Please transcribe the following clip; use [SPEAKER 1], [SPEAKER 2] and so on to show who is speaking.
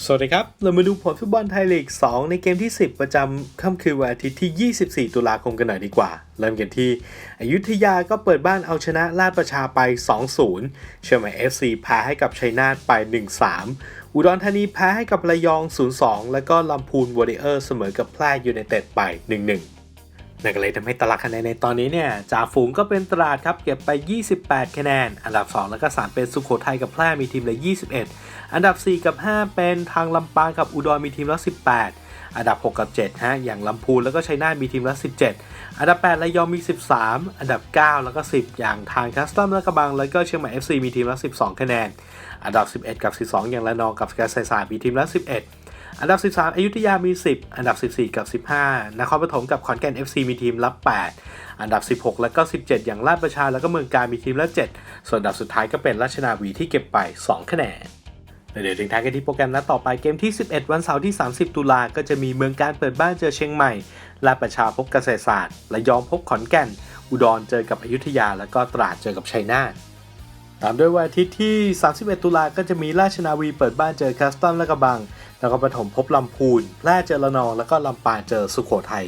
[SPEAKER 1] สวัสดีครับ เรามาดูผลฟุตบอลไทยลีก 2 ในเกมที่ 10 ประจำค่ำคืนวันอาทิตย์ที่ 24 ตุลาคมกันหน่อยดีกว่า เริ่มกันที่ อยุธยาก็เปิดบ้านเอาชนะราชประชาไป 2-0 เชียงใหม่ FC แพ้ให้กับชัยนาทไป 1-3 อุดรธานีแพ้ให้กับระยอง 0-2 แล้วก็ลำพูนวอริเออร์เสมอกับแพร่ยูไนเต็ดไป 1-1 นั่นก็เลยทำให้ตารางคะแนนในตอนนี้เนี่ยจ่าฝูงก็เป็นตราดครับเก็บไป 28 คะแนน อันดับ 2 แล้วก็ 3 เป็นสุโขทัยกับแพร่มีทีมละ 21 อันดับ 4 กับ 5 เป็นทางลำปางกับอุดรมีทีมละ 18 อันดับ 6 กับ 7 ฮะ อย่างลำพูนแล้วก็ชัยนาทมีทีมละ 17 อันดับ 8 ระยองมี 13 อันดับ 9 แล้วก็ 10 อย่างทางคัสตอมและกระบัง แล้วก็เชียงใหม่ FC มีทีมละ 12 คะแนน อันดับ 11 กับ 12 อย่างละนองกับเกษตรศาสตร์มีทีมละ 11 อันดับ 13อยุธยามี 10 อันดับ 14 กับ 15 นครปฐมกับขอนแก่น FC มีทีมละ8อันดับ 16 แล้วก็ 17 อย่างราชประชาแล้วก็เมืองการมีทีมละ 7 ส่วนอันดับสุดท้ายก็เป็นราชนาวีที่เก็บไป 2 คะแนนเดี๋ยวถึงท้ายกันที่โปรแกรมนัดต่อไปเกมที่ 11 วันเสาร์ที่ 30 ตุลาก็จะมีเมืองการเปิดบ้านเจอเชียงใหม่ราชประชาพบเกษตรศาสตร์ระยองพบขอนแก่น อุดรเจอกับอยุธยา แล้วก็ตราดเจอกับชัยนาทตามด้วยวันอาทิตย์ที่ 31 ตุลาก็จะมีราชนาวีเปิดบ้านเจอคัสตอมและกระบัง แล้วก็ปฐมพบลำพูนแพร่เจอระนองแล้วก็ลำปางเจอสุโขทัย